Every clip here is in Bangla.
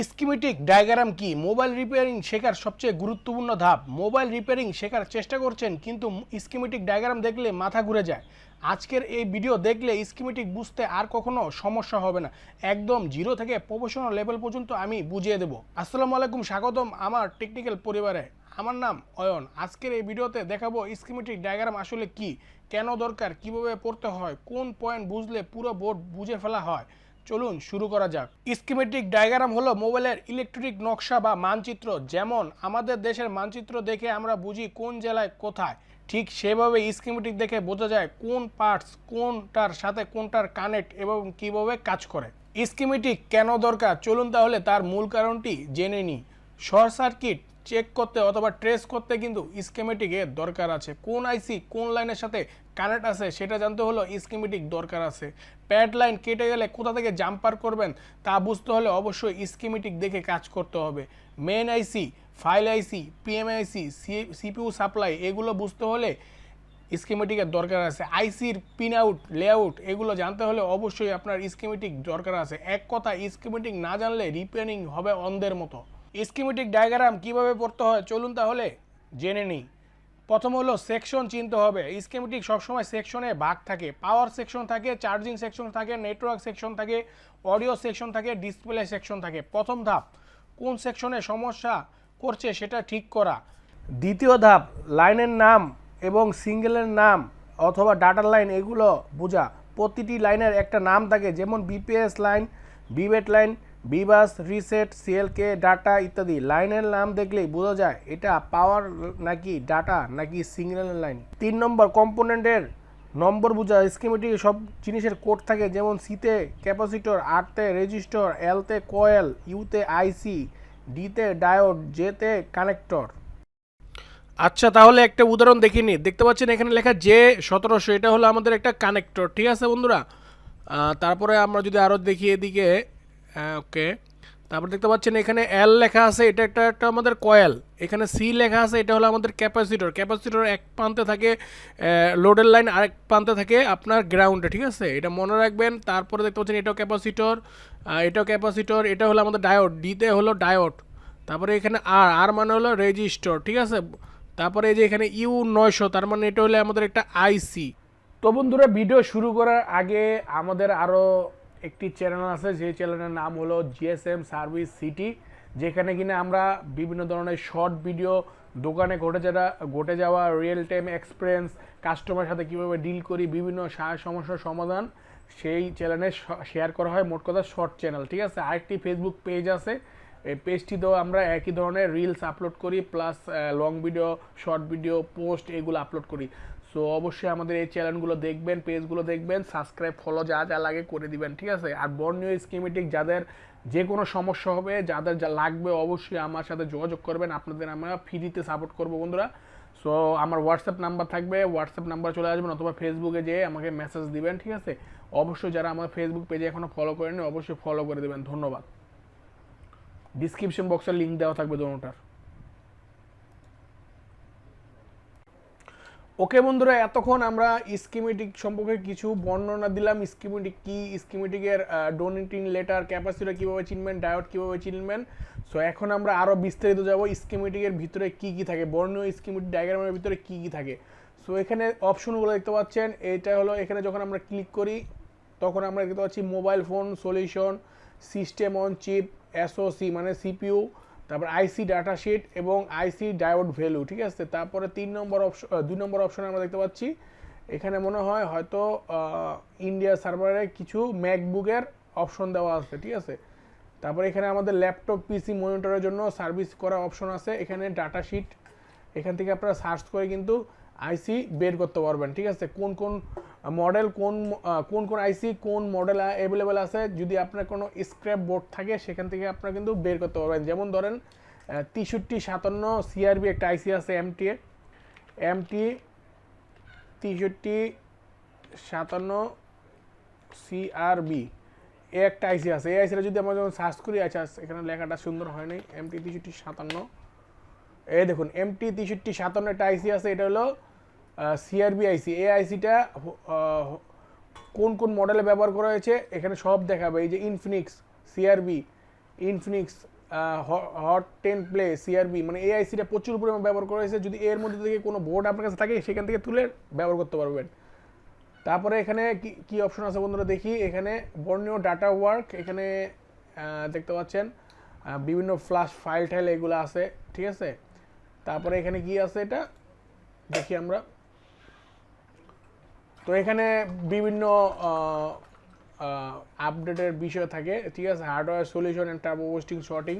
স্কিমেটিক ডায়াগ্রাম কি? মোবাইল রিপেয়ারিং শেখার সবচেয়ে গুরুত্বপূর্ণ ধাপ। মোবাইল রিপেয়ারিং শেখার চেষ্টা করছেন, কিন্তু স্কিমেটিক ডায়াগ্রাম দেখলে মাথা ঘুরে যায়। আজকের এই ভিডিও দেখলে স্কিমেটিক বুঝতে আর কখনো সমস্যা হবে না। একদম জিরো থেকে প্রফেশনাল লেভেল পর্যন্ত আমি বুঝিয়ে দেবো। আসসালামু আলাইকুম, স্বাগতম আমার টেকনিক্যাল পরিবারে। আমার নাম অয়ন। আজকের এই ভিডিওতে দেখাবো স্কিমেটিক ডায়াগ্রাম আসলে কি, কেন দরকার, কীভাবে পড়তে হয়, কোন পয়েন্ট বুঝলে পুরো বোর্ড বুঝে ফেলা হয়। চলুন শুরু করা যাক। স্কিমেটিক ডায়াগ্রাম হলো মোবাইলের ইলেকট্রিক নকশা বা মানচিত্র, যেমন আমাদের দেশের মানচিত্র দেখে আমরা বুঝি কোন জেলায় কোথায়। ঠিক সেভাবে স্কিমেটিক দেখে বোঝা যায় কোন পার্টস কোনটার সাথে কোনটার কানেক্ট এবং কীভাবে কাজ করে। স্কিমেটিক কেন দরকার? চলুন তাহলে তার মূল কারণটি জেনে নিই। শর্ট সার্কিট চেক করতে অথবা ট্রেস করতে কিন্তু স্কিমেটিকের দরকার আছে। কোন আইসি কোন লাইনের সাথে কানেক্ট আছে সেটা জানতে হলো স্কিমেটিক দরকার আছে। প্যাড লাইন কেটে গেলে কোথা থেকে জাম্পার করবেন তা বুঝতে হলে অবশ্যই স্কিমেটিক দেখে কাজ করতে হবে। Main IC file IC PMIC CPU supply এগুলো বুঝতে হলে স্কিমেটিকের দরকার আছে। আইসির পিন আউট লেআউট এগুলো জানতে হলে অবশ্যই আপনার স্কিমেটিক দরকার আছে। এক কথা স্কিমেটিক না জানলে রিপেয়ারিং হবে অন্ধের মতো। স্কিমেটিক ডায়াগ্রাম কীভাবে পড়তে হয় চলুন তাহলে জেনে নিই। প্রথম হলো সেকশন চিনতে হবে। স্কিমেটিক সবসময় সেকশনে ভাগ থাকে। পাওয়ার সেকশন থাকে, চার্জিং সেকশন থাকে, নেটওয়ার্ক সেকশন থাকে, অডিও সেকশন থাকে, ডিসপ্লে সেকশন থাকে। প্রথম ধাপ, কোন সেকশনে সমস্যা করছে সেটা ঠিক করা। দ্বিতীয় ধাপ, লাইনের নাম এবং সিঙ্গেলের নাম অথবা ডাটার লাইন এগুলো বোঝা। প্রতিটি লাইনের একটা নাম থাকে, যেমন বিপিএস লাইন, বিবেট লাইন বিবাস রিসেট, সিএলকে, ডাটা ইত্যাদি। লাইনের নাম দেখলেই বোঝা যায়, এটা পাওয়ার নাকি ডাটা, নাকি সিগন্যালের লাইন। তিন নম্বর, কম্পোনেন্টের নম্বর বোঝা। স্কিমেটিক সব জিনিসের কোড থাকে, যেমন সিতে ক্যাপাসিটর, আরতে রেজিস্টর, এলতে কয়েল, ইউতে আইসি, ডিতে ডায়োড, জেতে কানেক্টর। আচ্ছা তাহলে একটা উদাহরণ দেখিনি দেখতে পাচ্ছেন এখানে লেখা জে সতেরোশো, এটা হলো আমাদের একটা কানেক্টর, ঠিক আছে বন্ধুরা? তারপরে আমরা যদি আরও দেখি এদিকে ওকে। তারপর দেখতে পাচ্ছেন এখানে এল লেখা আছে, এটা একটা একটা আমাদের কয়েল এখানে সি লেখা আছে, এটা হলো আমাদের ক্যাপাসিটর ক্যাপাসিটর এক প্রান্তে থাকে লোডের লাইন আরেক প্রান্তে থাকে আপনার গ্রাউন্ডে ঠিক আছে? এটা মনে রাখবেন। তারপরে দেখতে পাচ্ছেন এটাও ক্যাপাসিটর এটাও ক্যাপাসিটর এটা হলো আমাদের ডায়োড ডিতে হলো ডায়োড তারপরে এখানে আর আর মানে হলো রেজিস্টর ঠিক আছে? তারপরে এই যে এখানে ইউ নয়শো, তার মানে এটা হলো আমাদের একটা আইসি তো বন্ধুরা, ভিডিও শুরু করার আগে আমাদের আরও একটি চ্যানেল আছে, যে চ্যানেলের নাম হলো জিএসএম সার্ভিস সিটি যেখানে কিনা আমরা বিভিন্ন ধরনের শর্ট ভিডিও দোকানে ঘটে যাওয়া ঘটে যাওয়া রিয়েল টাইম এক্সপিরিয়েন্স কাস্টমারের সাথে কীভাবে ডিল করি, বিভিন্ন সমস্যার সমাধান, সেই চ্যানেলে শেয়ার করা হয়, মোট কথা শর্ট চ্যানেল ঠিক আছে? আরেকটি ফেসবুক পেজ আছে, এই পেজটিতেও আমরা একই ধরনের রিলস আপলোড করি plus long video short video post এগুলো আপলোড করি। সো অবশ্যই আমাদের এই চ্যানেলগুলো দেখবেন পেজগুলো দেখবেন সাবস্ক্রাইব ফলো যা যা লাগে করে দিবেন, ঠিক আছে? আর বর্ণীয় স্কিমেটিক যাদের যে কোনো সমস্যা হবে, যাদের যা লাগবে অবশ্যই আমার সাথে যোগাযোগ করবেন। আপনাদের আমরা ফ্রিতে সাপোর্ট করব, বন্ধুরা। সো আমার হোয়াটসঅ্যাপ নাম্বার থাকবে হোয়াটসঅ্যাপ নাম্বার চলে আসবেন অথবা ফেসবুকে যেয়ে আমাকে মেসেজ দিবেন, ঠিক আছে? অবশ্যই যারা আমার ফেসবুক পেজে এখনও ফলো করেনি অবশ্যই ফলো করে দেবেন। ধন্যবাদ। ডিসক্রিপশন বক্সে লিঙ্ক দেওয়া থাকবে দোনোটার। ওকে বন্ধুরা, এতক্ষণ আমরা স্কিমেটিক সম্পর্কে কিছু বর্ণনা দিলাম। স্কিমেটিক কি? স্কিমেটিকের ডোনেটিং লেটার ক্যাপাসিটি কীভাবে চিনবেন? ডায়োড কীভাবে চিনবেন? সো এখন আমরা আরও বিস্তারিত যাব স্কিমেটিকের ভিতরে কি কি থাকে, বর্ণীয় স্কিমেটিক ডায়াগ্রামের ভিতরে কি কি থাকে। সো এখানে অপশনগুলো দেখতে পাচ্ছেন। এটা হলো এখানে যখন আমরা ক্লিক করি, তখন আমরা দেখতে পাচ্ছি mobile phone solution system on chip SOC মানে সিপিইউ তারপর আইসি ডাটা শিট এবং আইসি ডায়োড ভ্যালু ঠিক আছে? তারপরে তিন নম্বর অপশন দুই নম্বর অপশনে আমরা দেখতে পাচ্ছি, এখানে মনে হয় হয়তো ইন্ডিয়া সার্ভারে কিছু ম্যাকবুকের অপশন দেওয়া আছে, ঠিক আছে? তারপর এখানে আমাদের ল্যাপটপ পিসি মনিটরের জন্য সার্ভিস করা অপশন আছে, এখানে ডাটা শিট এখান থেকে আপনারা সার্চ করে কিন্তু আইসি বের করতে পারবেন, ঠিক আছে? কোন কোন মডেল কোন কোন কোন আইসি কোন মডেল অ্যাভেলেবেল আছে? যদি আপনার কোনো স্ক্র্যাপ বোর্ড থাকে, সেখান থেকে আপনারা কিন্তু বের করতে পারবেন। যেমন ধরেন তেষট্টি সাতান্ন সিআরবি একটা আইসি আছে এমটি এমটি তেষট্টি সাতান্ন সিআরবি এ একটা আইসি আছে। এই আইসিটা যদি আমরা যখন সার্চ করি আচ্ছা এখানে লেখাটা সুন্দর হয় হয়নি এমটি তেষট্টি সাতান্ন। এই দেখুন এমটি তেষট্টি সাতান্ন একটা আইসি আছে, এটা হলো সিআরবি আইসি এই আইসিটা কোন কোন মডেলে ব্যবহার করা হয়েছে, এখানে সব দেখাবে। এই যে Infinix CRB Infinix hot ten play CRB মানে এআইসিটা প্রচুর পরিমাণে ব্যবহার করা হয়েছে। যদি এর মধ্যে থেকে কোনো বোর্ড আপনার কাছে থাকে, সেখান থেকে তুলে ব্যবহার করতে পারবেন। তারপরে এখানে কি কি অপশন আছে বন্ধুরা? দেখি, এখানে বর্ণীয় ডাটা ওয়ার্ক এখানে দেখতে পাচ্ছেন বিভিন্ন ফ্লাশ ফাইল টাইল এগুলো আছে, ঠিক আছে? তারপরে এখানে কি আছে এটা? দেখি আমরা। তো এখানে বিভিন্ন আপডেটের বিষয় থাকে। ঠিক আছে? Hardware solution and turbo posting shorting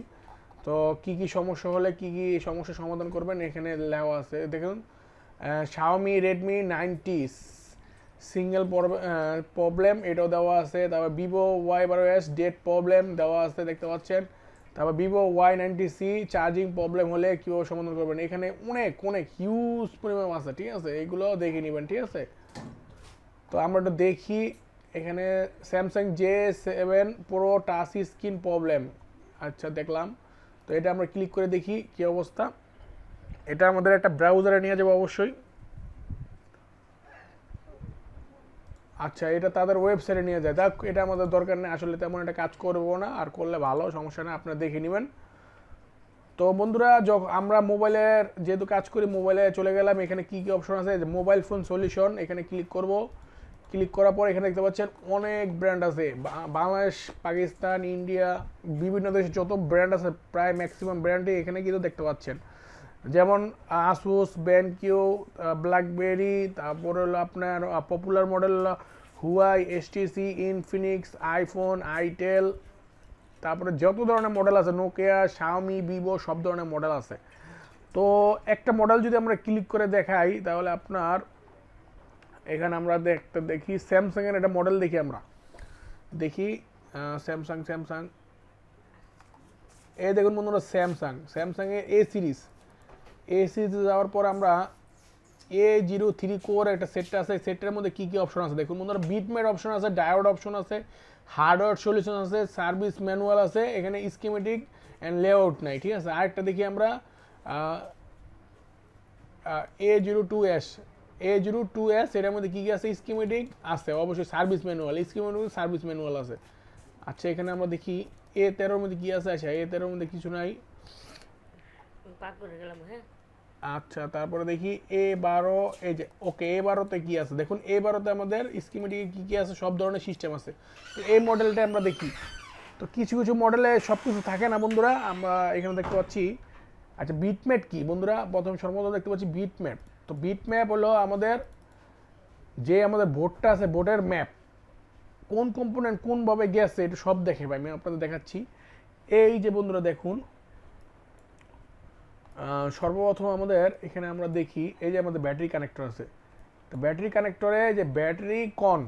তো কি কি সমস্যা হলে কি কি সমস্যার সমাধান করবেন এখানে লেওয়া আছে। দেখুন Xiaomi Redmi ninety single problem এটাও দেওয়া আছে। তারপর ভিভো ওয়াই বারো এস ডেট প্রবলেম দেওয়া আছে, দেখতে পাচ্ছেন। তারপর Vivo Y ninety C charging problem হলে কীভাবে সমাধান করবেন? এখানে অনেক অনেক হিউজ পরিমাণ আছে, ঠিক আছে? এগুলো দেখে নেবেন, ঠিক আছে? তো আমরা একটু দেখি, এখানে Samsung J seven pro touch screen problem আচ্ছা দেখলাম। তো এটা আমরা ক্লিক করে দেখি কি অবস্থা। এটা আমাদের একটা ব্রাউজারে নিয়ে যাব অবশ্যই। আচ্ছা এটা তাদের ওয়েবসাইটে নিয়ে যায়। দেখ এটা আমাদের দরকার নেই। আসলে তেমন একটা কাজ করব না। আর করলে ভালো, সমস্যা নেই। আপনারা দেখে নেবেন। তো বন্ধুরা যখন আমরা মোবাইলের যেহেতু কাজ করি, মোবাইলে চলে গেলাম। এখানে কি কি অপশন আছে? মোবাইল ফোন সলিউশন এখানে ক্লিক করব। ক্লিক করার পর এখানে দেখতে পাচ্ছেন অনেক ব্র্যান্ড আছে। বাংলাদেশ, পাকিস্তান, ইন্ডিয়া, বিভিন্ন দেশে যত ব্র্যান্ড আছে, প্রায় ম্যাক্সিমাম ব্র্যান্ডই এখানে কিন্তু দেখতে পাচ্ছেন। যেমন আসুস ব্যানকিউ ব্ল্যাকবেরি তারপর হলো আপনার popular model Huawei STC Infinix iPhone itel তারপরে যত ধরনের মডেল আছে নোকিয়া শাওমি ভিভো সব ধরনের মডেল আছে। তো একটা মডেল যদি আমরা ক্লিক করে দেখাই, তাহলে আপনার এখানে আমরা দেখতে দেখি স্যামসাংয়ের একটা মডেল দেখি আমরা। দেখি স্যামসাং স্যামসাং এই দেখুন বন্ধুরা স্যামসাং স্যামসাংয়ের এ সিরিজ এ সিরিজে যাওয়ার পর আমরা এ জিরো থ্রি কোর একটা সেটটা আছে। সেটটার মধ্যে কী কী অপশন আছে? দেখুন বন্ধুরা বিটমেট অপশন আছে ডায়োড অপশন আছে হার্ডওয়্যার সলিউশন আছে সার্ভিস ম্যানুয়াল আছে, এখানে স্কিমেটিক অ্যান্ড লেআউট নাই, ঠিক আছে? আরেকটা দেখি আমরা A zero two S A zero two S এটার মধ্যে কী কী আছে? স্কিমেটিক আছে অবশ্যই service manual schematic service manual আছে। আচ্ছা এখানে আমরা দেখি এ তেরোর মধ্যে কী আছে? আচ্ছা এ তেরোর মধ্যে কিছু নাই। হ্যাঁ। আচ্ছা তারপরে দেখি এ বারো এই যে ওকে এ বারোতে কি আছে? দেখুন এ বারোতে আমাদের স্কিমেটিকে কী কী আছে? সব ধরনের সিস্টেম আছে। তো এই মডেলটা আমরা দেখি। তো কিছু কিছু মডেলে সব কিছু থাকে না বন্ধুরা? আমরা এখানে দেখতে পাচ্ছি আচ্ছা বিটম্যাপ কি? বন্ধুরা প্রথম সর্বপ্রথম দেখতে পাচ্ছি বিটম্যাপ তো বিট ম্যাপ হলো আমাদের যে আমাদের বোর্ডটা আছে বোর্ডের ম্যাপ কোন কম্পোনেন্ট কোনভাবে গেছে, এটা সব দেখে ভাই, আমি আপনাদের দেখাচ্ছি। এই যে বন্ধুরা দেখুন সর্বপ্রথম আমাদের এখানে আমরা দেখি, এই যে আমাদের ব্যাটারি কানেক্টর আছে। তো ব্যাটারি কানেক্টরে যে ব্যাটারি কন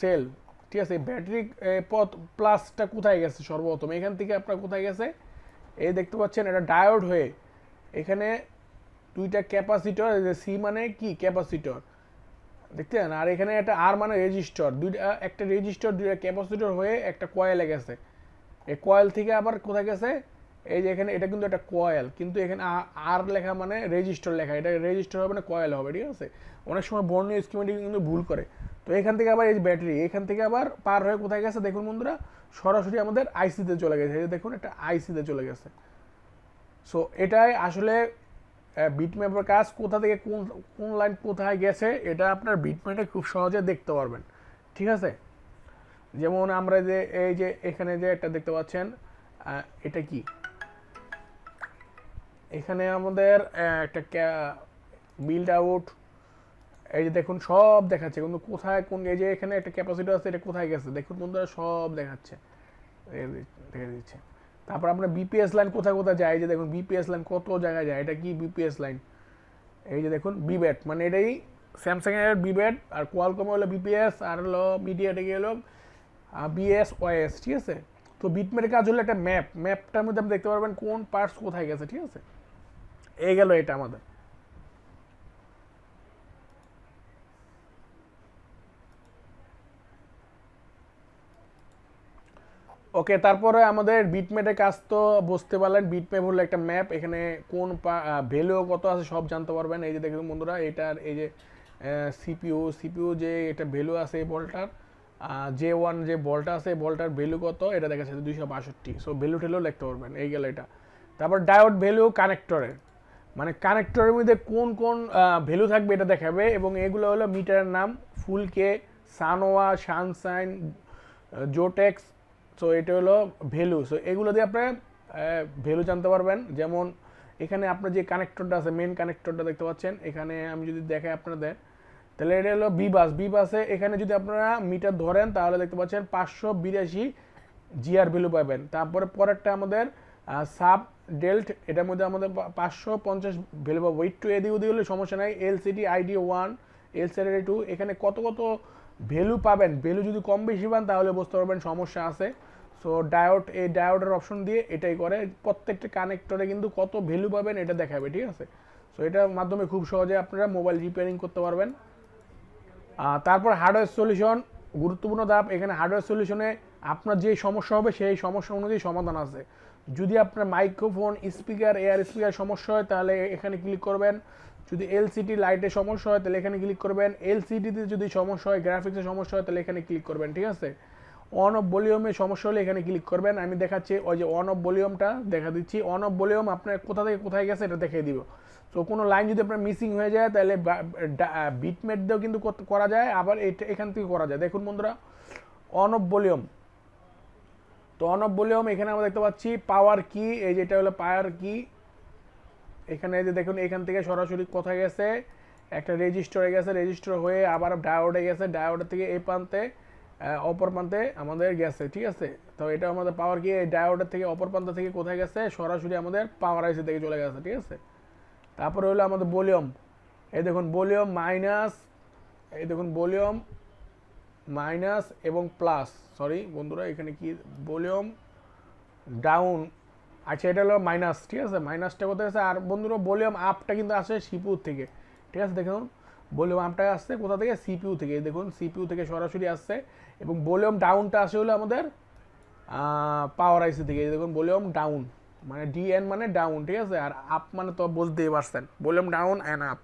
সেল ঠিক আছে ব্যাটারি পথ প্লাসটা কোথায় গেছে সর্বপ্রথম? এখান থেকে আপনার কোথায় গেছে? এই দেখতে পাচ্ছেন, এটা ডায়োড হয়ে এখানে দুইটা ক্যাপাসিটর সি মানে কি? ক্যাপাসিটর। দেখছেন? আর এখানে একটা আর মানে রেজিস্টর। দুইটা, একটা রেজিস্টর, দুইটা ক্যাপাসিটর হয়ে একটা কয়েলে গেছে। এই কয়েল থেকে আবার কোথায় গেছে? এই যে এখানে, এটা কিন্তু একটা কয়েল কিন্তু এখানে আর লেখা মানে রেজিস্টার লেখা। এটা রেজিস্টার হবে না কয়েল হবে, ঠিক আছে? অনেক সময় বর্ণীয় স্কিমেটিক কিন্তু ভুল করে। তো এখান থেকে আবার এই যে ব্যাটারি এখান থেকে আবার পার হয়ে কোথায় গেছে? দেখুন বন্ধুরা, সরাসরি আমাদের আইসিতে চলে গেছে। এই যে দেখুন, একটা আইসিতে চলে গেছে। সো এটাই আসলে বিটম্যাপের কাজ কোথা থেকে কোন কোন লাইন কোথায় গেছে, এটা আপনার বিটম্যাপে খুব সহজে দেখতে পারবেন। ঠিক আছে? যেমন আমরা যে, এই যে এখানে যে একটা দেখতে পাচ্ছেন এটা কি? এখানে আমাদের একটা বিল্ড আউট এই যে দেখুন, সব দেখাচ্ছে। কিন্তু কোথায় কোন, এই যে এখানে একটা ক্যাপাসিটি আছে, এটা কোথায় গেছে? দেখুন বন্ধুরা, সব দেখাচ্ছে। দেখে দিচ্ছে। তারপর আমরা বিপিএস লাইন কোথায় কোথায় যায়? এই যে দেখুন বিপিএস লাইন কত জায়গায় যায়? এটা কি বিপিএস লাইন এই যে দেখুন বিব্যাট মানে এটাই স্যামসাং এর বিব্যাট আর কোয়ালকমে হলো বিপিএস আর হলো মিডিয়াটেকে হলো? বিএস ওয়াইএস ঠিক আছে? তো বিটমের কাজ হলো একটা ম্যাপ ম্যাপটার মধ্যে আপনি দেখতে পারবেন কোন পার্টস কোথায় গেছে, ঠিক আছে? এই গেল এটা আমাদের। ওকে, তারপরে আমাদের বিটম্যাপের কাজ তো বুঝতে পারলেন। বিটম্যাপ হলো একটা ম্যাপ এখানে কোন ভ্যালু কত আছে সব জানতে পারবেন। এই যে দেখুন বন্ধুরা এটার এই যে সিপিইউ সিপিইউ যে এটা ভ্যালু আছে এই বলটার যে ওয়ান যে বলটা আছে বলটার ভ্যালু কত? এটা দেখা যাচ্ছে দুইশো বাষট্টি। সো ভ্যালু ঠেলেও লিখতে পারবেন, এই গেল এটা। তারপর ডায়োড ভ্যালু কানেক্টরের মানে কানেক্টরের মধ্যে কোন কোন ভ্যালু থাকবে এটা দেখাবে, এবং এগুলো হলো মিটারের নাম ফুল কে সানোয়া সানসাইন জোটেক্স সো এটা হলো ভ্যালু সো এগুলো দিয়ে আপনি ভ্যালু জানতে পারবেন। যেমন, এখানে আপনার যে কানেক্টরটা আছে মেন কানেক্টরটা দেখতে পাচ্ছেন। এখানে আমি যদি দেখাই আপনাদের, তাহলে এটা হলো বি বাস বি বাসে এখানে যদি আপনারা মিটার ধরেন, তাহলে দেখতে পাচ্ছেন পাঁচশো বিরাশি জিআর ভ্যালু পাবেন। তারপরে পরেরটা আমাদের সাব ডেল্ট এটার মধ্যে আমাদের পাঁচশো পঞ্চাশ ভ্যালু পাবো। একটু এদিক ওদিক হলে সমস্যা নাই। LCD ID one LCD two এখানে কত কত ভ্যালু পাবেন? ভ্যালু যদি কম বেশি পান, তাহলে বুঝতে পারবেন সমস্যা আছে। সো ডায়োড এই ডায়োডের অপশন দিয়ে এটাই করে। প্রত্যেকটা কানেক্টরে কিন্তু কত ভ্যালু পাবেন এটা দেখাবে, ঠিক আছে? সো এটার মাধ্যমে খুব সহজে আপনারা মোবাইল রিপেয়ারিং করতে পারবেন। তারপর হার্ডওয়্যার সলিউশন গুরুত্বপূর্ণ ধাপ, এখানে হার্ডওয়্যার সলিউশনে আপনার যে সমস্যা হবে, সেই সমস্যা অনুযায়ী সমাধান আছে। যদি আপনার মাইক্রোফোন স্পিকার এয়ার স্পিকার সমস্যা হয়, তাহলে এখানে ক্লিক করবেন। যদি এলসিডি লাইটের সমস্যা হয়, তাহলে এখানে ক্লিক করবেন। এলসিডিতে যদি সমস্যা হয় গ্রাফিক্সের সমস্যা হয়, তাহলে এখানে ক্লিক করবেন, ঠিক আছে? অন অফ ভলিউমের সমস্যা হলে এখানে ক্লিক করবেন। আমি দেখাচ্ছি, ওই যে অন অফ ভলিউমটা দেখা দিচ্ছি। অন অফ ভলিউম আপনার কোথা থেকে কোথায় গেছে এটা দেখিয়ে দিব। তো কোনো লাইন যদি আপনার মিসিং হয়ে যায়, তাহলে বিটমেট দিয়েও কিন্তু করা যায়। আবার এটা, এখান থেকে করা যায়। দেখুন বন্ধুরা অন অফ ভলিউম তো অন অফ ভলিউম এখানে আমরা দেখতে পাচ্ছি পাওয়ার কি এই যেটা হলো পাওয়ার কি এখানে যে দেখুন, এখান থেকে সরাসরি কোথায় গেছে? একটা রেজিস্টারে গেছে রেজিস্টার হয়ে আবার ডায়োডে গেছে। ডায়োডের থেকে এই প্রান্তে অপর প্রান্তে আমাদের গেছে, ঠিক আছে? তো এটা আমাদের পাওয়ার কি? ডায়োডের থেকে অপর প্রান্ত থেকে কোথায় গেছে? সরাসরি আমাদের পাওয়ার আইসি থেকে চলে গেছে, ঠিক আছে? তারপরে হলো আমাদের ভলিউম। এই দেখুন, ভলিউম মাইনাস এই দেখুন, ভলিউম মাইনাস এবং প্লাস সরি বন্ধুরা, এখানে কি? ভলিউম ডাউন আচ্ছা এটা হলো মাইনাস ঠিক আছে? মাইনাসটা কোথায় আছে? আর বন্ধুরা, ভলিউম আপটা কিন্তু আসে সিপিউ থেকে, ঠিক আছে? দেখুন ভলিউম আপটা আসছে, কোথা থেকে? সিপিউ থেকে। দেখুন সিপিউ থেকে সরাসরি আসছে এবং ভলিউম ডাউনটা আসে হলো আমাদের পাওয়ার আইসি থেকে। দেখুন ভলিউম ডাউন মানে ডিএন মানে ডাউন, ঠিক আছে? আর আপ মানে তো বুঝতেই পারছেন volume down and up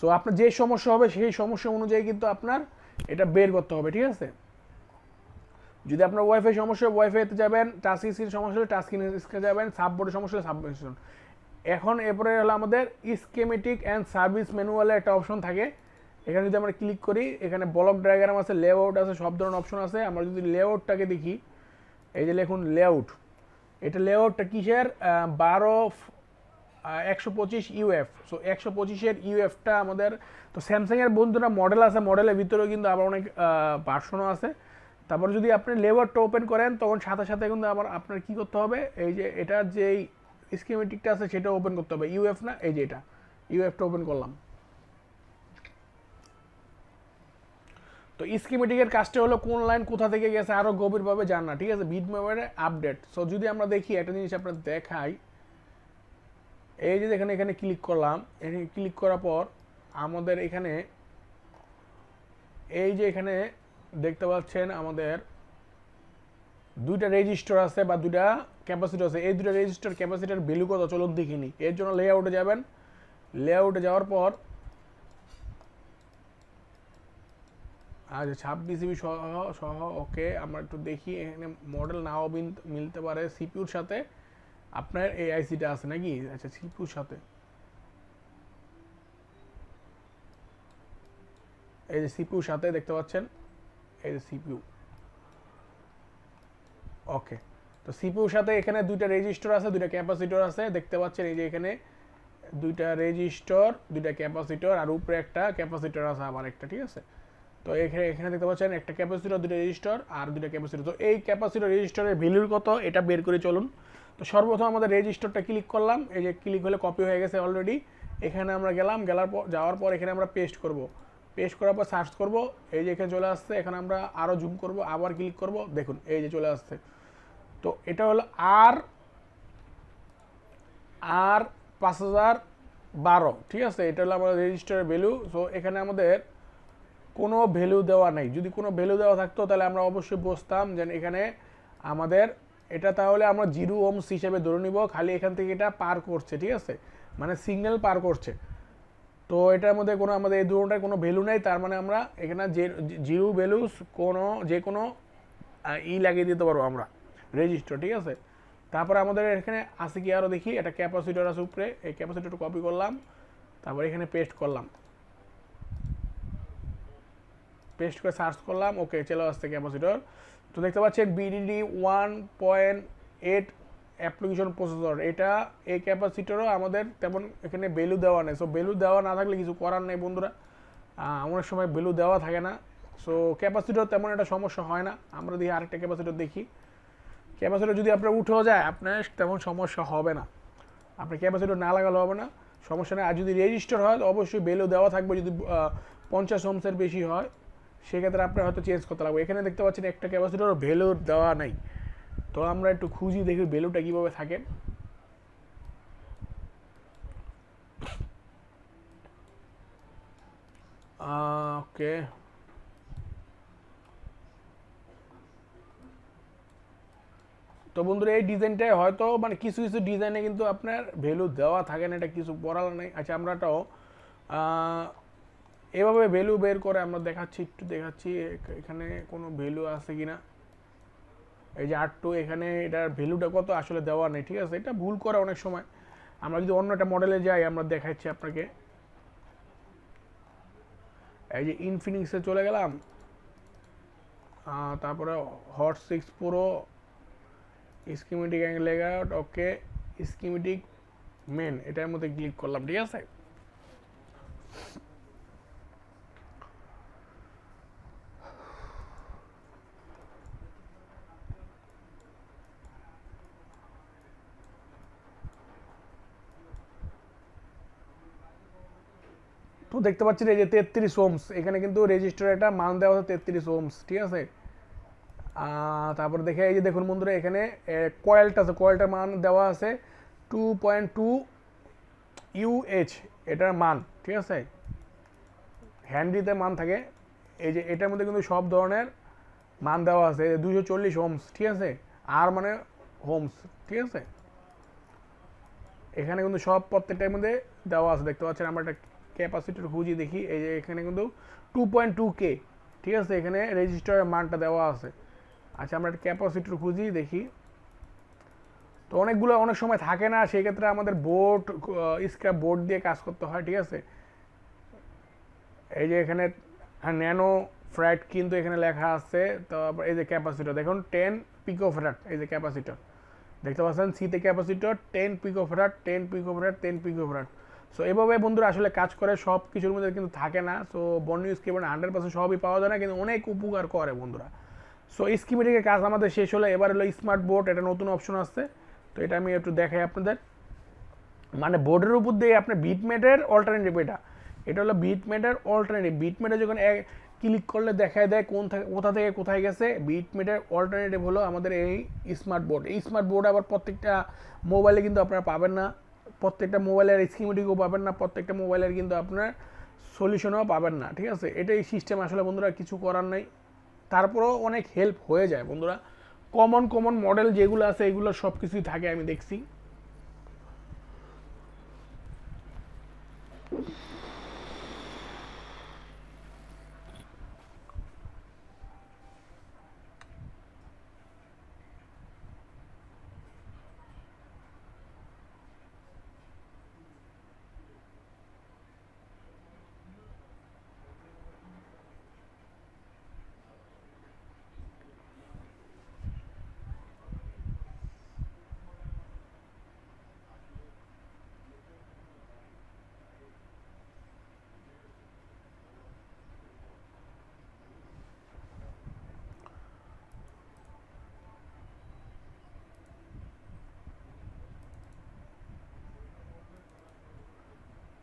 so আপনার যে সমস্যা হবে, সেই সমস্যা অনুযায়ী কিন্তু আপনার এটা বের করতে হবে, ঠিক আছে? যদি আপনার ওয়াইফাই সমস্যা ওয়াইফাইতে যাবেন টাচ স্ক্রিন সমস্যা হলে টাচ স্ক্রিনে যাবেন সাববোর্ডের সমস্যা হলে সাববোর্ড এখন এরপরে হলো আমাদের স্কেমেটিক অ্যান্ড সার্ভিস ম্যানুয়ালে একটা অপশন থাকে। এখানে যদি আমরা ক্লিক করি, এখানে ব্লক ডায়াগ্রাম আছে লেআউট আছে, সব ধরনের অপশন আছে। আমরা যদি লেআউটটাকে দেখি, এই যে লিখুন লেআউট এটা লেআউটটা কিসের? বারো একশো পঁচিশ ইউএফ সো একশো পঁচিশের ইউএফটা আমাদের, তো স্যামসাংয়ের বন্ধুরা মডেল আছে মডেলের ভিতরেও কিন্তু আবার অনেক ভার্সনও আছে। তারপর যদি আপনি লেবারটা ওপেন করেন, তখন সাথে সাথে কিন্তু আবার আপনার কি করতে হবে? এই যে এটার যেই স্কিমেটিকটা আছে, সেটা ওপেন করতে হবে। ইউএফ না? এই যে এটা। ইউএফটা ওপেন করলাম। তো স্কিমেটিকের কাজটা হলো কোন লাইন কোথা থেকে গেছে আরও গভীরভাবে জানা ঠিক আছে? বিট মেমোরি আপডেট সো যদি আমরা দেখি, একটা জিনিস আপনার দেখাই। এই যে এখানে এখানে ক্লিক করলাম। এখানে ক্লিক করার পর আমাদের এখানে, এই যে এখানে দেখতে পাচ্ছেন আমাদের দুইটা রেজিস্টার আছে বা দুইটা ক্যাপাসিটার আছে, এই দুইটা রেজিস্টার ক্যাপাসিটার ভ্যালু কত চলুন দেখিনি এর জন্য লেআউটে যাবেন। লেআউটে যাওয়ার পর আচ্ছা ছাব্বিশ জিবি সহ সহ, ওকে, আমরা একটু দেখি, এখানে মডেল নাও মিলতে পারে সিপিউর সাথে। আপনার এই আইসিটা আছে নাকি? আচ্ছা সিপিউর সাথে। এই যে সিপিউর সাথে দেখতে পাচ্ছেন? এই যে সিপিউ ওকে তো সিপিউর সাথে এখানে দুইটা রেজিস্টর আছে, দুইটা ক্যাপাসিটর আছে। দেখতে পাচ্ছেন এই যে এখানে দুইটা রেজিস্টর দুইটা ক্যাপাসিটর আর উপরে একটা ক্যাপাসিটর আছে আবার একটা, ঠিক আছে? তো এখানে এখানে দেখতে পাচ্ছেন একটা ক্যাপাসিটর দুটো রেজিস্টর আর দুটো ক্যাপাসিটর তো এই ক্যাপাসিটর রেজিস্টরের ভ্যালুর কত? এটা বের করে চলুন। তো সর্বপ্রথম আমাদের রেজিস্টারটা ক্লিক করলাম। এই যে ক্লিক হলে কপি হয়ে গেছে অলরেডি এখানে আমরা গেলাম, গেলার পর, যাওয়ার পর এখানে আমরা পেস্ট করব। পেস্ট করার পর সার্চ করব, এই যে এখানে চলে আসছে, এখানে আমরা আরও জুম করব, আবার ক্লিক করব, দেখুন, এই যে চলে আসছে। তো এটা হলো আর আর পাঁচ হাজার বারো, ঠিক আছে? এটা হলো আমাদের রেজিস্টারের ভ্যালু সো এখানে আমাদের কোনো ভ্যালু দেওয়া নেই। যদি কোনো ভ্যালু দেওয়া থাকতো, তাহলে আমরা অবশ্যই বসতাম যেন এখানে আমাদের এটা তাহলে আমরা জিরো ওমস হিসেবে ধরে নিব, খালি এখান থেকে এটা পার করছে, ঠিক আছে? মানে সিগন্যাল পার করছে। তো এটার মধ্যে কোনো আমাদের এই দুটোটার কোনো ভ্যালু নেই, তার মানে আমরা এখানে যে জিরো ভ্যালুস কোনো, যে কোনো ই লাগিয়ে দিতে পারব আমরা রেজিস্টার ঠিক আছে? তারপরে আমাদের এখানে আছে কি আরও দেখি একটা ক্যাপাসিটর আছে উপরে, এই ক্যাপাসিটরটা কপি করলাম, তারপরে এখানে পেস্ট করলাম। পেস্ট করে সার্চ করলাম ওকে চলে আসছে ক্যাপাসিটর তো দেখতে পাচ্ছেন VDD one point eight application processor, এটা এই ক্যাপাসিটারও আমাদের তেমন এখানে ভ্যালু দেওয়া নেই। সো ভ্যালু দেওয়া না থাকলে কিছু করার নেই বন্ধুরা। অনেক সময় ভ্যালু দেওয়া থাকে না। সো ক্যাপাসিটর তেমন একটা সমস্যা হয় না। আমরা দেখি আরেকটা ক্যাপাসিটর দেখি। ক্যাপাসিটর যদি আপনার উঠেও যায়, আপনার তেমন সমস্যা হবে না। আপনার ক্যাপাসিটর না লাগালে হবে না। সমস্যা নেই। আর যদি রেজিস্টার হয়, তো অবশ্যই ভ্যালু দেওয়া থাকবে। যদি পঞ্চাশ ওমসের বেশি হয়, সেক্ষেত্রে আপনার হয়তো চেঞ্জ করতে লাগবে। এখানে দেখতে পাচ্ছেন একটা ক্যাপাসিটর ভ্যালু দেওয়া নেই। তো আমরা একটু খুঁজি, দেখি ভ্যালুটা কীভাবে থাকে। ওকে। তো বন্ধুরা, এই ডিজাইনটাই হয়তো মানে কিছু কিছু ডিজাইনে কিন্তু আপনার ভ্যালু দেওয়া থাকে না, এটা কিছু পড়াল নেই। আচ্ছা আমরাটাও এভাবে ভ্যালু বের করে আমরা দেখাচ্ছি, একটু দেখাচ্ছি এখানে কোনো ভ্যালু আছে কিনা। এই যে আর টু এখানে এটার ভ্যালুটা কত? আসলে দেওয়া নেই, ঠিক আছে? এটা ভুল করে অনেক সময়। আমরা যদি অন্য একটা মডেলে যাই, আমরা দেখাচ্ছি আপনাকে। এই যে ইনফিনিক্সে চলে গেলাম। তারপরে hot six pro schematic angle layout okay schematic main এটার মধ্যে ক্লিক করলাম, ঠিক আছে? তো দেখতে পাচ্ছেন এই যে তেত্রিশ ওমস এখানে কিন্তু রেজিস্টার একটা মান দেওয়া আছে তেত্রিশ ওমস ঠিক আছে? তারপর দেখে এই যে দেখুন বন্ধুরা, এখানে কয়েলটা আছে কয়েলটার মান দেওয়া আছে টু পয়েন্ট টু ইউএইচ এটার মান, ঠিক আছে? হ্যান্ডিতে মান থাকে। এই যে এটার মধ্যে কিন্তু সব ধরনের মান দেওয়া আছে দুশো চল্লিশ হোমস ঠিক আছে? আর মানে হোমস ঠিক আছে? এখানে কিন্তু সব প্রত্যেকটার মধ্যে দেওয়া আছে, দেখতে পাচ্ছেন আমরা একটা ক্যাপাসিটির খুঁজি দেখি, এই যে এখানে কিন্তু টু পয়েন্ট টু কে ঠিক আছে? এখানে রেজিস্টারের মানটা দেওয়া আছে। আচ্ছা আমরা ক্যাপাসিটির খুঁজি দেখি। তো অনেকগুলো, অনেক সময় থাকে না, সেই ক্ষেত্রে আমাদের বোর্ড স্ক্র্যাপ বোর্ড দিয়ে কাজ করতে হয়, ঠিক আছে? এই যে এখানে ন্যানো ফ্র্যাট কিন্তু এখানে লেখা আছে তারপর এই যে ক্যাপাসিটর, দেখুন টেন পিকো ফ্র্যাট এই যে ক্যাপাসিটর। দেখতে পাচ্ছেন সিতে capacitor ten pico farad ten pico farad ten pico farad so এভাবে বন্ধুরা আসলে কাজ করে, সব কিছুর মধ্যে কিন্তু থাকে না। সো বন্য স্কিমের হান্ড্রেড পার্সেন্ট সবই পাওয়া যায় না, কিন্তু অনেক উপকার করে বন্ধুরা। সো স্কিমেটিকের কাজ আমাদের শেষ হলো। এবার হলো স্মার্ট বোর্ড এটা নতুন অপশন আসছে। তো এটা আমি একটু দেখাই আপনাদের। মানে বোর্ডের উপর দিয়ে আপনার বিটমেটের অল্টারনেটিভ এটা। এটা হলো বিটমেটের অল্টারনেটিভ বিটমেটে যখন ক্লিক করলে দেখায় দেয় কোন কোথা থেকে কোথায় গেছে। বিটমেটের অল্টারনেটিভ হলো আমাদের এই স্মার্ট বোর্ড এই স্মার্ট বোর্ড আবার প্রত্যেকটা মোবাইলে কিন্তু আপনারা পাবেন না। প্রত্যেকটা মোবাইলের স্কিমেটিকও পাবেন না, প্রত্যেকটা মোবাইলের কিন্তু আপনার সলিউশনও পাবেন না, ঠিক আছে? এটাই সিস্টেম আসলে বন্ধুরা কিছু করার নাই। তারপরেও অনেক হেল্প হয়ে যায় বন্ধুরা। কমন কমন মডেল যেগুলো আছে, এগুলো সব কিছুই থাকে, আমি দেখছি।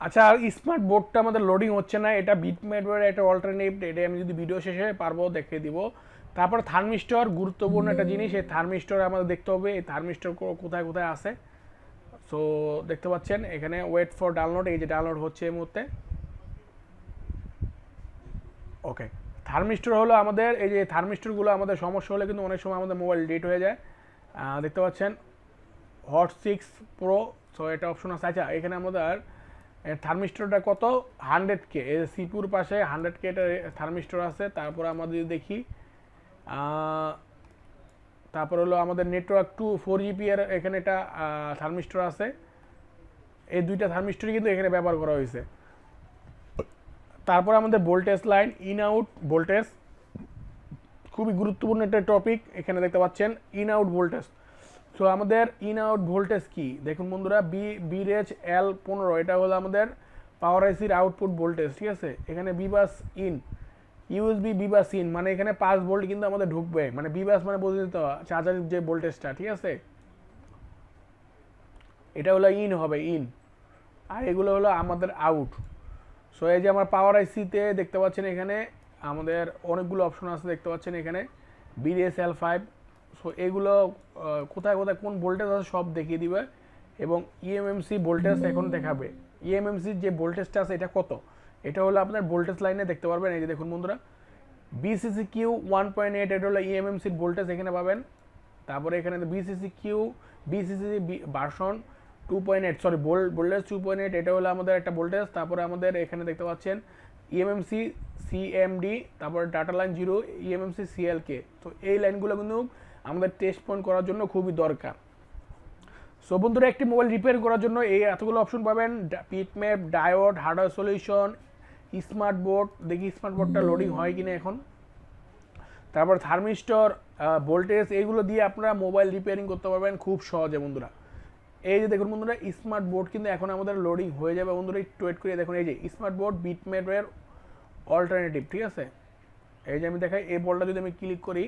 আচ্ছা আর স্মার্ট বোর্ডটা আমাদের লোডিং হচ্ছে না, এটা বিটমেটের একটা অল্টারনেটিভ এটা আমি যদি ভিডিও শেষে পারব দেখিয়ে দিব। তারপর থার্মিস্টর গুরুত্বপূর্ণ একটা জিনিস, এই থার্মিস্টর আমাদের দেখতে হবে, এই থার্মিস্টর কোথায় কোথায় আছে। সো দেখতে পাচ্ছেন, এখানে ওয়েট ফর ডাউনলোড এই যে ডাউনলোড হচ্ছে এই মুহূর্তে। ওকে থার্মিস্টর হলো আমাদের, এই যে থার্মিস্টরগুলো আমাদের সমস্যা হলে কিন্তু অনেক সময় আমাদের মোবাইল ডেট হয়ে যায়। দেখতে পাচ্ছেন হট সিক্স প্রো সো এটা অপশন আছে। আচ্ছা এখানে আমাদের থার্মিস্টরটা কত? হান্ড্রেড কে সিপুর পাশে হান্ড্রেড কে এটা থার্মিস্টর আছে। তারপর আমাদের যদি দেখি তারপর হলো আমাদের নেটওয়ার্ক টু ফোর জিপি এর এখানে একটা থার্মিস্টর আছে। এই দুইটা থার্মিস্টরই কিন্তু এখানে ব্যবহার করা হয়েছে। তারপর আমাদের voltage line in out voltage খুবই গুরুত্বপূর্ণ একটা টপিক এখানে দেখতে পাচ্ছেন ইন আউট ভোল্টেজ সো আমাদের ইন আউট ভোল্টেজ কি? দেখুন বন্ধুরা বি বিরেজ এল পনেরো, এটা হলো আমাদের পাওয়ার আইসির আউটপুট ভোল্টেজ ঠিক আছে? এখানে বিবাস ইন ইউএসবি বিবাস ইন মানে এখানে পাঁচ ভোল্ট কিন্তু আমাদের ঢুকবে। মানে বিবাস মানে বুঝে দিতে চার্জারের যে ভোল্টেজটা ঠিক আছে? এটা হলো ইন হবে ইন আর এগুলো হলো আমাদের আউট সো এই যে আমার পাওয়ার আইসিতে দেখতে পাচ্ছেন এখানে, আমাদের অনেকগুলো অপশন আছে দেখতে পাচ্ছেন এখানে। বিডিএসএল ফাইভ সো এগুলো কোথায় কোথায় কোন ভোল্টেজ আছে সব দেখিয়ে দিবে এবং E ইএমএমসি ভোল্টেজ এখন দেখাবে। E ইএমএমসির যে ভোল্টেজটা আছে, এটা কত? এটা হলো আপনার ভোল্টেজ লাইনে দেখতে পারবেন, এই যে দেখুন বন্ধুরা। VCC Q one point eight এটা হলো E ইএমএমসির ভোল্টেজ এখানে পাবেন। তারপরে এখানে VCC Q VCC version two point eight sorry voltage two point eight এটা হলো আমাদের একটা ভোল্টেজ তারপরে আমাদের এখানে দেখতে পাচ্ছেন E ইএমএমসি সিএমডি তারপরে data line zero EMMC CLK তো এই লাইনগুলো কিন্তু আমাদের টেস্ট পয়েন্ট করার জন্য খুবই দরকার। সো বন্ধুরা, একটি মোবাইল রিপেয়ার করার জন্য এই এতগুলো অপশন পাবেন। Bitmap diode hardware solution smart board দেখি স্মার্ট বোর্ডটা লোডিং হয় কিনা এখন। তারপর থার্মিস্টর ভোল্টেজ এইগুলো দিয়ে আপনারা মোবাইল রিপেয়ারিং করতে পারবেন খুব সহজে বন্ধুরা। এই যে দেখুন বন্ধুরা স্মার্ট বোর্ড কিন্তু এখন আমাদের লোডিং হয়ে যাবে। বন্ধুরা, একটু ওয়েট করে দেখুন। এই যে স্মার্ট বোর্ড বিটম্যাপের অল্টারনেটিভ ঠিক আছে? এই যে আমি দেখাই, এই বলটা যদি আমি ক্লিক করি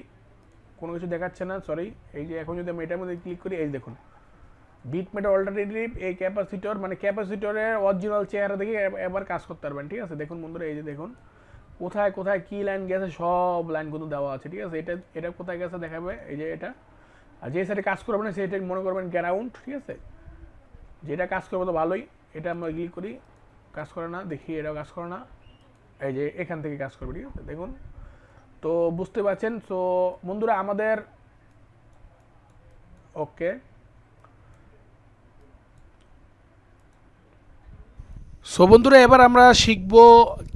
কোনো কিছু দেখাচ্ছে না সরি এই যে এখন যদি আমি এটার মধ্যে ক্লিক করি, এই দেখুন। বিটমেট অল্টারনেটিভ এই ক্যাপাসিটর মানে ক্যাপাসিটরের অরিজিনাল চেহারা দেখে এবার কাজ করতে পারবেন, ঠিক আছে? দেখুন বন্ধুরা, এই যে দেখুন। কোথায় কোথায়, কী লাইন গেছে? সব লাইন কিন্তু দেওয়া আছে, ঠিক আছে? এটা এটা কোথায় গেছে দেখাবে? এই যে এটা। আর যে সাইডে কাজ করবেন সেটা মনে করবেন গ্রাউন্ড ঠিক আছে? যেটা কাজ করবে তো ভালোই। এটা আমরা ক্লিক করি। কাজ করে না, দেখি এটাও কাজ করে না। এই যে এখান থেকে কাজ করবে, ঠিক আছে? দেখুন। তো বুঝতে পারছেন? সো বন্ধুরা, আমাদের ওকে সো বন্ধুরা, এবার আমরা শিখব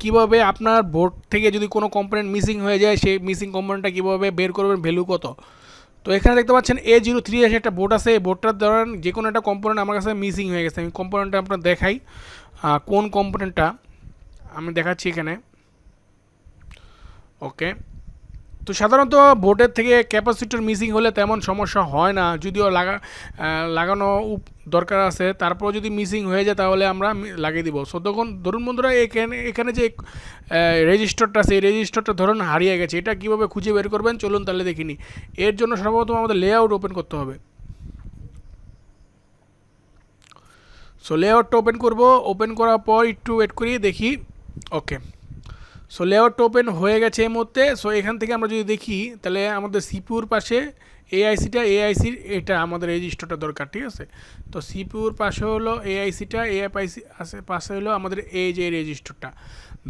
কীভাবে আপনার বোর্ড থেকে যদি কোনো কম্পোনেন্ট মিসিং হয়ে যায়, সেই মিসিং কম্পোনেন্টটা কীভাবে বের করবেন ভ্যালু কত? তো এখানে দেখতে পাচ্ছেন এ জিরো থ্রি এসে একটা বোর্ড আছে। এই বোর্ডটার ধরেন যে কোনো একটা কম্পোনেন্ট আমার কাছে মিসিং হয়ে গেছে। আমি কম্পোনেন্টটা আপনার দেখাই। কোন কম্পোনেন্টটা আমি দেখাচ্ছি এখানে। ওকে তো সাধারণত বোর্ডের থেকে ক্যাপাসিটর মিসিং হলে তেমন সমস্যা হয় না। যদিও লাগা লাগানো দরকার আছে তারপর যদি মিসিং হয়ে যায় তাহলে আমরা লাগিয়ে দিব। সো তখন, ধরুন বন্ধুরা, এখানে এখানে যে রেজিস্টারটা আছে, এই রেজিস্টারটা ধরুন হারিয়ে গেছে, এটা কীভাবে খুঁজে বের করবেন? চলুন তাহলে দেখিনি এর জন্য সর্বপ্রথম আমাদের লেআউট ওপেন করতে হবে। সো লেআউটটা ওপেন করব। ওপেন করার পর একটু ওয়েট করি দেখি। ওকে সো লেআউটটা ওপেন হয়ে গেছে এই মুহূর্তে। সো এখান থেকে আমরা যদি দেখি, তাহলে আমাদের সিপিউর পাশে এআইসিটা এআইসির এটা আমাদের রেজিস্টারটা দরকার, ঠিক আছে? তো সিপিউর পাশে হলো এআইসিটা এআইসি পাশে হলো আমাদের এই যে রেজিস্টারটা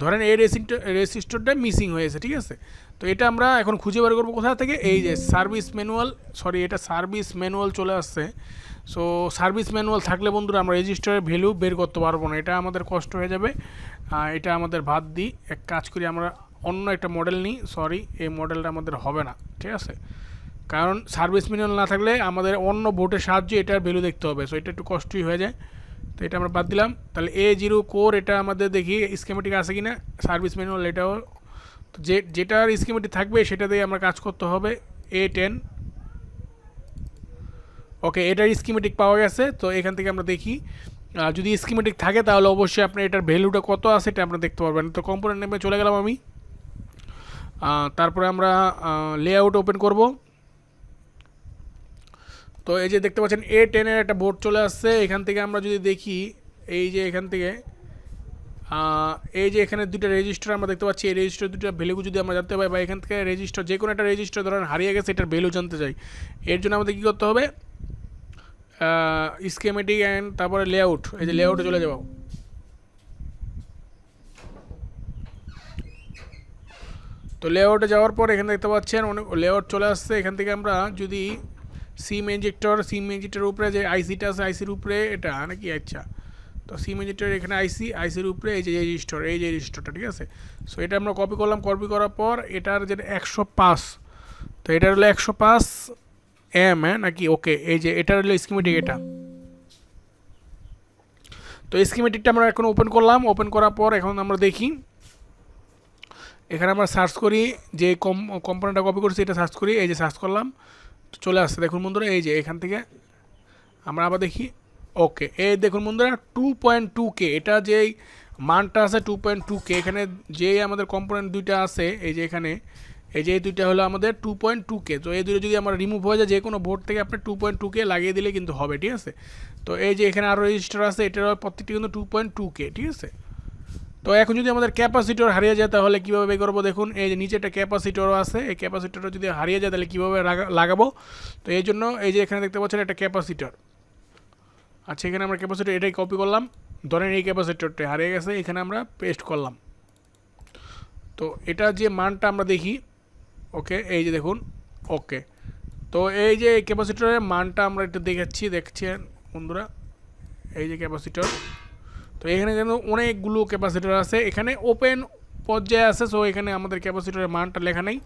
ধরেন এই রেজিস্টার রেজিস্টারটা মিসিং হয়েছে ঠিক আছে? তো এটা আমরা এখন খুঁজে বের করব কোথা থেকে? এই যে সার্ভিস ম্যানুয়াল সরি এটা সার্ভিস ম্যানুয়াল চলে আসছে। সো সার্ভিস ম্যানুয়াল থাকলে বন্ধুরা আমরা রেজিস্টারের ভ্যালু বের করতে পারব না। এটা আমাদের কষ্ট হয়ে যাবে। এটা আমাদের বাদ দিই। এক কাজ করি, আমরা অন্য একটা মডেল নিই। সরি এই মডেলটা আমাদের হবে না। ঠিক আছে? কারণ সার্ভিস ম্যানুয়াল না থাকলে আমাদের অন্য বোর্ডের সাহায্যে এটার ভ্যালু দেখতে হবে। সো এটা একটু কষ্টই হয়ে যায়। তো এটা আমরা বাদ দিলাম। তাহলে এ জিরো কোর এটা আমাদের দেখি স্কেমেটিক আছে কি না সার্ভিস ম্যানুয়াল এটাও। তো যে, যেটার স্কেমেটিক থাকবে, সেটা দিয়ে আমরা কাজ করতে হবে। এ টেন ওকে, এটার স্কিমেটিক পাওয়া গেছে, তো এখান থেকে আমরা দেখি। যদি স্কিমেটিক থাকে, তাহলে অবশ্যই আপনি এটার ভ্যালুটা কত আছে এটা আপনারা দেখতে পারবেন। তো কম্পোনেন্ট নেমে চলে গেলাম আমি। তারপরে আমরা লেআউট ওপেন করব। তো এই যে দেখতে পাচ্ছেন এ টেনের একটা বোর্ড চলে আসছে। এখান থেকে আমরা যদি দেখি, এই যে এখান থেকে এই যে এখানে দুটো রেজিস্টার আমরা দেখতে পাচ্ছি। এই রেজিস্টার দুটো ভ্যালু যদি আমরা জানতে পারি, বা এখান থেকে রেজিস্টার যে কোনো একটা রেজিস্টার ধরেন হারিয়ে গেছে, এটার ভ্যালু জানতে চাই। এর জন্য আমাদের কী করতে হবে? স্কেমেটিক অ্যান্ড তারপরে লেআউট এই যে লেআউটে চলে যাব। তো লেআউটে যাওয়ার পর এখানে দেখতে পাচ্ছেন অনেক লেআউট চলে আসছে। এখান থেকে আমরা যদি সিম ইঞ্জেক্টর সিম ইঞ্জেক্টরের উপরে যে আইসিটা আছে আইসির উপরে এটা নাকি? আচ্ছা। তো সিম মিনিটের এখানে আইসি আইসির উপরে এই যে রেজিস্টার এই যে রেজিস্টারটা ঠিক আছে? সো এটা আমরা কপি করলাম। কপি করার পর এটার যেটা একশো পাঁচ, তো এটার হলো একশো পাঁচ। এম নাকি? ওকে এই যে এটা হলো স্কিমেটিক এটা। তো স্কিমেটিকটা আমরা এখন ওপেন করলাম। ওপেন করার পর এখন আমরা দেখি। এখানে আমরা সার্চ করি যে কম কোম্পানিটা কপি করছি, এটা সার্চ করি, এই যে সার্চ করলাম। চলে আসছে। দেখুন বন্ধুরা, এই যে এখান থেকে আমরা আবার দেখি। ওকে এই দেখুন বন্ধুরা টু পয়েন্ট টু কে এটা যেই মানটা আছে টু পয়েন্ট টু কে এখানে যেই আমাদের কম্পোনেন্ট দুইটা আছে, এই যে এখানে এই যে এই দুইটা হলো আমাদের টু পয়েন্ট টু কে তো এই দুটো যদি আমরা রিমুভ হয়ে যায় যে কোনো বোর্ড থেকে আপনি টু পয়েন্ট টু কে লাগিয়ে দিলে কিন্তু হবে, ঠিক আছে? তো এই যে এখানে আরও রেজিস্টার আছে, এটার প্রত্যেকটি কিন্তু টু পয়েন্ট টু কে ঠিক আছে? তো এখন যদি আমাদের ক্যাপাসিটর হারিয়ে যায়, তাহলে কীভাবে করব দেখুন? এই যে নিচে একটা ক্যাপাসিটরও আছে, এই ক্যাপাসিটরও যদি হারিয়ে যায়, তাহলে কীভাবে লাগাবো? তো এই জন্য এই যে এখানে দেখতে পাচ্ছেন একটা ক্যাপাসিটর আচ্ছা এখানে আমরা ক্যাপাসিটর এটাই কপি করলাম। ধরেন এই ক্যাপাসিটরটা হারিয়ে গেছে, এখানে আমরা পেস্ট করলাম। তো এটা যে মানটা আমরা দেখি ওকে, এই যে দেখুন, ওকে। তো এই যে এই ক্যাপাসিটরের মানটা আমরা একটু দেখাচ্ছি, দেখছেন বন্ধুরা? এই যে ক্যাপাসিটর। তো এখানে কিন্তু অনেকগুলো ক্যাপাসিটর আছে। এখানে ওপেন পর্যায়ে আছে সো এখানে আমাদের ক্যাপাসিটরের মানটা লেখা নেই।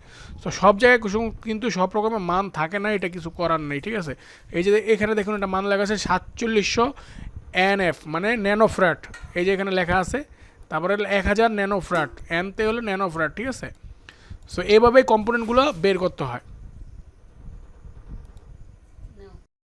সো সব জায়গায় কিন্তু সব রকমের মান থাকে না, এটা কিছু করার নেই, ঠিক আছে? এই যে এখানে দেখুন, এটা মান লেখা আছে সাতচল্লিশশো এনএফ মানে ন্যানোফ্র্যাট এই যে এখানে লেখা আছে, তারপরে এক হাজার ন্যানোফ্র্যাট এনতে হলো ন্যানোফ্র্যাট ঠিক আছে? সো এইভাবেই কম্পোনেন্টগুলো বের করতে হয়।